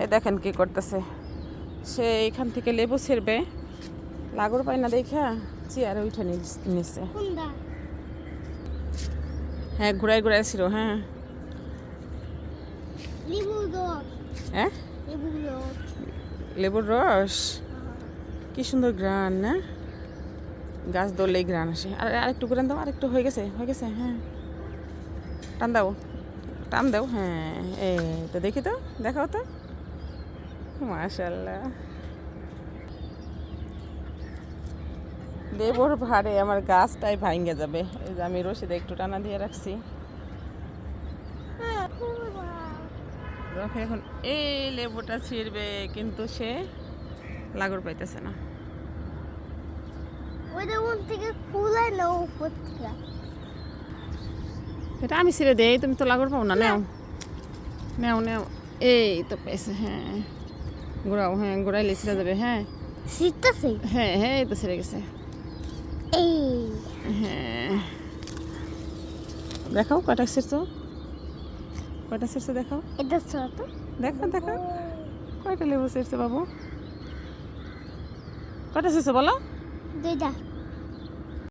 এই দেখেন কি করতেছে। সে এখান থেকে লেবু ছিঁড়বে। লাগর পায় না দেখা চেয়ারে উঠে নিচ্ছে হ্যাঁ ঘুরাই ঘুরাই ছিল হ্যাঁ। হ্যাঁ? লেবুর রস? কি সুন্দর গ্রান না? গাছ ধরলেই গ্রান আসে। আর আরেকটু গ্রান দাও আরেকটু হয়ে গেছে হয়ে গেছে হ্যাঁ। টান দাও টান দাও হ্যাঁ এই তো দেখি তো দেখাও তো। মাশাল্লাহ লেবুর ভারে আমার গাছটাই ভাঙ্গে যাবে। এই যে আমি রশিদে একটু টানা দিয়ে রাখছি। এখন এই লেবুটা ছিঁড়বে কিন্তু সে লাগর পাইতেছে না। এটা আমি ছিঁড়ে দেই তুমি তো লাগর পাও না নেও। নেও নেও। এই তো পেয়েছে হ্যাঁ। ঘোরাও হ্যাঁ ঘোরাইলে ছিঁড়ে যাবে হ্যাঁ। শীতটাছে হ্যাঁ হ্যাঁ এই তো ছিঁড়ে গেছে। এই। হ্যাঁ। দেখাও কয়টা ছিঁড়ছো? কয়টা ছিঁড়ছো দেখাও? এটা তো দেখো দেখো। কয়টা লেবু ছিঁড়ছে বাবু? কয়টা ছিঁড়ছো বলো? দুইটা।